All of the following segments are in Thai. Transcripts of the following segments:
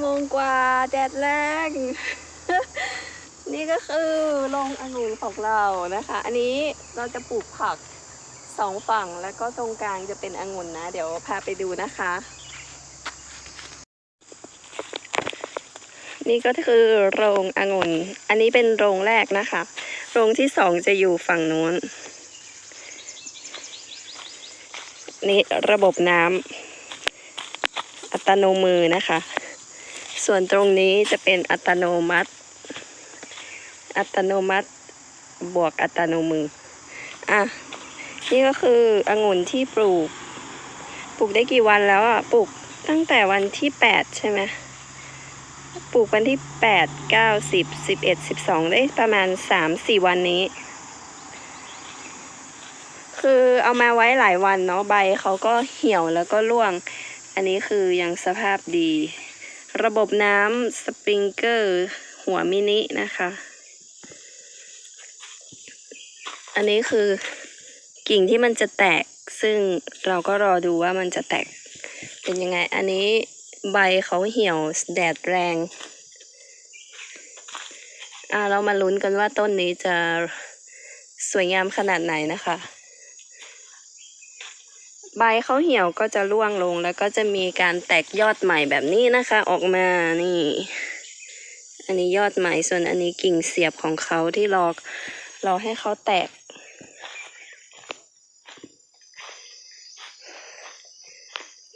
โมงกว่าแดดแรง นี่ก็คือโรงองุ่นของเรานะคะ อันนี้เราจะปลูกผักสองฝั่งแล้วก็ตรงกลางจะเป็นองุ่นนะ เดี๋ยวพาไปดูนะคะ นี่ก็คือโรงองุ่น อันนี้เป็นโรงแรกนะคะ โรงที่สองจะอยู่ฝั่งนู้น นี่ระบบน้ำอัตโนมือนะคะ ส่วนตรงนี้จะเป็นอัตโนมัติ อัตโนมัติบวกอัตโนมือ อะ นี่ก็คือองุ่นที่ปลูก ปลูกได้กี่วันแล้วอะ ปลูกตั้งแต่วันที่แปดใช่ไหมปลูกวันที่แปดเก้าสิบสิบเอ็ดสิบสองได้ประมาณสามสี่วันนี้ คือเอามาไว้หลายวันเนาะใบเขาก็เหี่ยวแล้วก็ร่วง อันนี้คือยังสภาพดี ระบบน้ำสปริงเกอร์หัวมินินะคะ อันนี้คือกิ่งที่มันจะแตก ซึ่งเราก็รอดูว่ามันจะแตกเป็นยังไง อันนี้ใบเขาเหี่ยวแดดแรง อ่าเรามาลุ้นกันว่าต้นนี้จะสวยงามขนาดไหนนะคะ ใบเขาเหี่ยวก็จะร่วงลงแล้วก็จะมีการแตกยอดใหม่แบบนี้นะคะ ออกมานี่ อันนี้ยอดใหม่ส่วนอันนี้กิ่งเสียบของเขาที่รอรอให้เขาแตก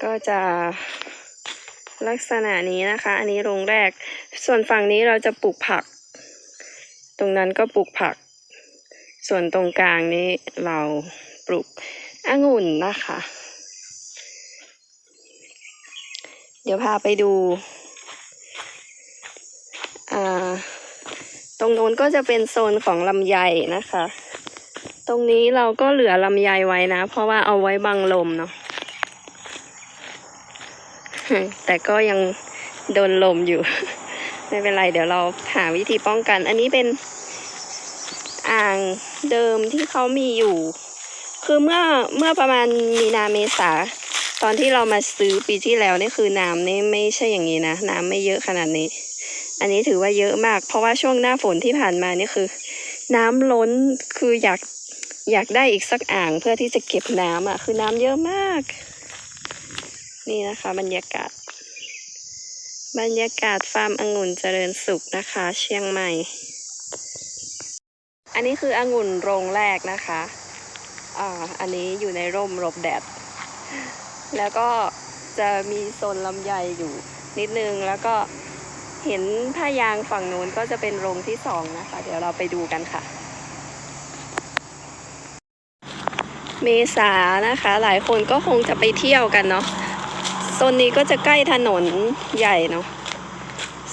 ก็จะลักษณะนี้นะคะ อันนี้โรงแรก ส่วนฝั่งนี้เราจะปลูกผัก ตรงนั้นก็ปลูกผัก ส่วนตรงกลางนี้เรา องุ่นนะคะ เดี๋ยวพาไปดูอ่าตรงโน้นก็จะเป็นโซนของลำไยนะคะ ตรงนี้เราก็เหลือลำไยไว้นะ เพราะว่าเอาไว้บังลมเนาะ แต่ก็ยังโดนลมอยู่ ไม่เป็นไร เดี๋ยวเราหาวิธีป้องกัน อันนี้เป็นอ่างเดิมที่เขามีอยู่ คือเมื่อเมื่อประมาณมีนาเมษาตอนที่เรามาซื้อปีที่แล้วนี่คือน้ำนี่ไม่ใช่อย่างนี้นะน้ำไม่เยอะขนาดนี้ อันนี้ถือว่าเยอะมาก เพราะว่าช่วงหน้าฝนที่ผ่านมานี่คือ น้ำล้นคืออยากอยากได้อีกสักอ่างเพื่อที่จะเก็บน้ำอะ คือน้ำเยอะมาก นี่นะคะ บรรยากาศ บรรยากาศฟาร์มองุ่นเจริญสุขนะคะ เชียงใหม่ อันนี้คือองุ่นโรงแรกนะคะ อ่าอันนี้อยู่ในร่มหลบแดด แล้วก็จะมีโซนลำไยอยู่นิดนึง แล้วก็เห็นผ้ายางฝั่งนู้นก็จะเป็นโรงที่สองนะคะ เดี๋ยวเราไปดูกันค่ะ เมษานะคะ หลายคนก็คงจะไปเที่ยวกันเนาะโซนนี้ก็จะใกล้ถนนใหญ่เนาะ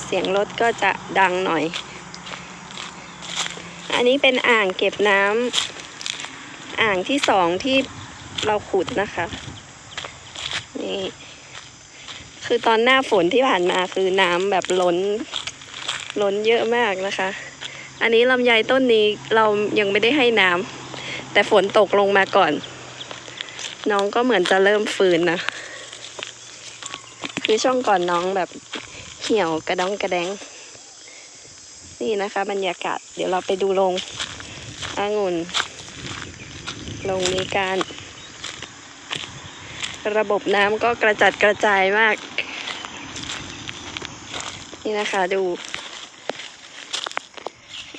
เสียงรถก็จะดังหน่อย อันนี้เป็นอ่างเก็บน้ำ อ่างที่สองที่เราขุดนะคะ นี่ คือตอนหน้าฝนที่ผ่านมาคือน้ำแบบล้น ล้นเยอะมากนะคะ อันนี้ลำไยต้นนี้เรายังไม่ได้ให้น้ำแต่ฝนตกลงมาก่อน น้องก็เหมือนจะเริ่มฟื้นนะคือช่วงก่อนน้องแบบเหี่ยวกระดองกระแดง นี่นะคะ บรรยากาศ เดี๋ยวเราไปดูโรงองุ่น โรงมีการ ระบบน้ำก็กระจัดกระจายมาก นี่นะคะดู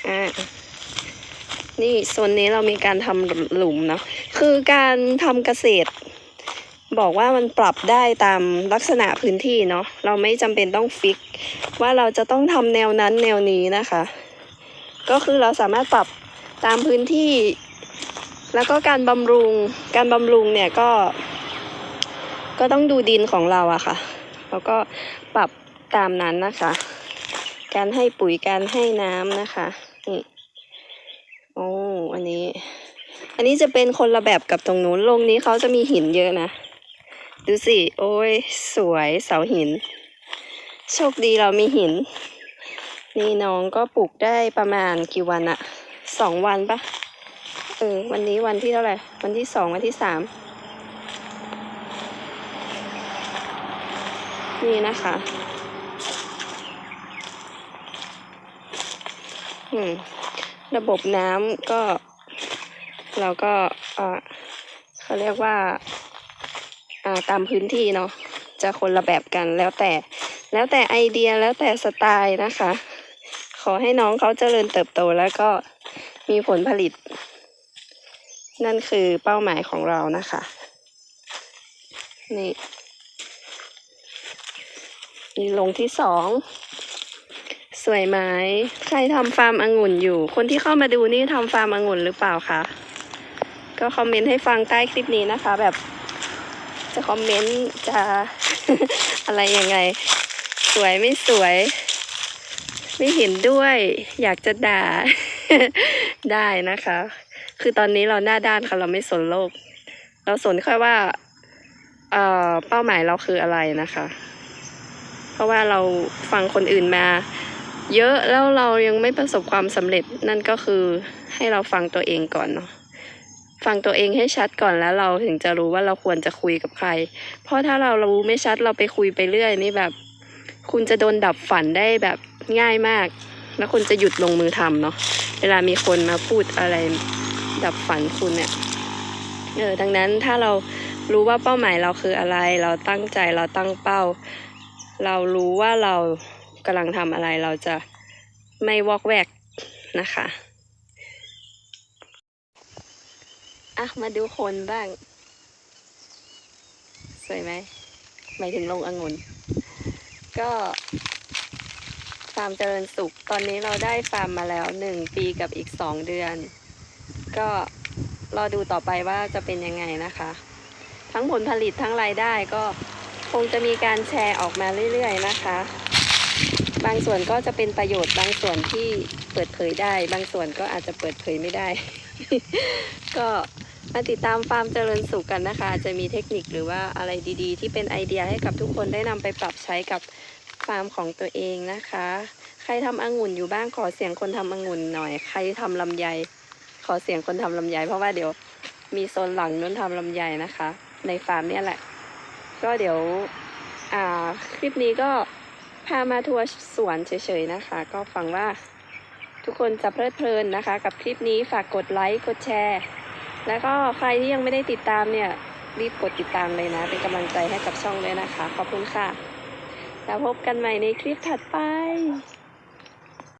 อ่านี่โซนนี้เรามีการทำหลุมเนาะคือการทำเกษตร บอกว่ามันปรับได้ตามลักษณะพื้นที่เนาะเราไม่จำเป็นต้องฟิก ว่าเราจะต้องทำแนวนั้นแนวนี้นะคะ ก็คือเราสามารถปรับตามพื้นที่ แล้วก็การบำรุง การบำรุงเนี่ยก็ ก็ต้องดูดินของเราอะค่ะ แล้วก็ปรับตามนั้นนะคะ การให้ปุ๋ยการให้น้ำนะคะ นี่ โอ้อันนี้ อันนี้จะเป็นคนละแบบกับตรงนู้นลงนี้เขาจะมีหินเยอะนะ ดูสิ โอ้ย สวยเสาหิน โชคดีเรามีหิน นี่น้องก็ปลูกได้ประมาณกี่วันอะสองวันปะ เออ วันนี้วันที่เท่าไหร่ วันที่สองวันที่สามนี่นะคะ อืม ระบบน้ำก็ เราก็เออเขาเรียกว่า อ่า ตามพื้นที่เนาะ จะคนละแบบกันแล้วแต่ แล้วแต่ไอเดียแล้วแต่สไตล์นะคะ ขอให้น้องเขาเจริญเติบโตแล้วก็มีผลผลิต นั่นคือเป้าหมายของเรานะคะ นี่นี่ลงที่สอง สวยไหมใครทำฟาร์มองุ่นอยู่ คนที่เข้ามาดูนี่ทำฟาร์มองุ่นหรือเปล่าคะก็คอมเมนต์ให้ฟังใต้คลิปนี้นะคะ แบบจะคอมเมนต์จะอะไรยังไง สวยไม่สวย ไม่เห็นด้วย อยากจะด่า ได้นะคะ คือตอนนี้เราหน้าด้านค่ะเราไม่สนโลก เราสนแค่ว่าเอ่อเป้าหมายเราคืออะไรนะคะ เพราะว่าเราฟังคนอื่นมา เยอะแล้วเรายังไม่ประสบความสำเร็จนั่นก็คือให้เราฟังตัวเองก่อนเนาะฟังตัวเองให้ชัดก่อนแล้วเราถึงจะรู้ว่าเราควรจะคุยกับใคร เพราะถ้าเรารู้ไม่ชัดเราไปคุยไปเรื่อยนี่แบบ คุณจะโดนดับฝันได้แบบง่ายมาก แล้วคุณจะหยุดลงมือทำเนาะเวลามีคนมาพูดอะไรดับฝันคุณเนี่ยเออดังนั้นถ้าเรารู้ว่าเป้าหมายเราคืออะไร เราตั้งใจเราตั้งเป้า เรารู้ว่าเรากำลังทำอะไรเราจะไม่วอกแวกนะคะอะมาดูคนบ้าง สวยไหมหมายถึงลงองุ่นก็ ฟาร์มเจริญสุข ตอนนี้เราได้ฟาร์มมาแล้วหนึ่งปีกับอีกสองเดือน ก็รอดูต่อไปว่าจะเป็นยังไงนะคะ ทั้งผลผลิตทั้งรายได้ก็คงจะมีการแชร์ออกมาเรื่อยๆนะคะ บางส่วนก็จะเป็นประโยชน์บางส่วนที่เปิดเผยได้ บางส่วนก็อาจจะเปิดเผยไม่ได้ ก็มาติดตามฟาร์มเจริญสุขกันนะคะ จะมีเทคนิคหรือว่าอะไรดีๆ ที่เป็นไอเดียให้กับทุกคนได้นำไปปรับใช้กับ ฟาร์มของตัวเองนะคะ ใครทำองุ่นอยู่บ้างขอเสียงคนทำองุ่นหน่อย ใครทำลำไย ขอเสียงคนทำลำไย เพราะว่าเดี๋ยวมีโซนหลังนู้นทำลำไยนะคะ ในฟาร์มเนี่ยแหละ ก็เดี๋ยวอ่าคลิปนี้ก็พามาทัวร์สวนเฉยๆนะคะ ก็ฟังว่าทุกคนจะเพลิดเพลินนะคะ กับคลิปนี้ฝากกดไลค์กดแชร์ แล้วก็ใครที่ยังไม่ได้ติดตามเนี่ยรีบกดติดตามเลยนะ เป็นกำลังใจให้กับช่องด้วยนะคะ ขอบคุณค่ะ แล้วพบกันใหม่ในคลิปถัดไป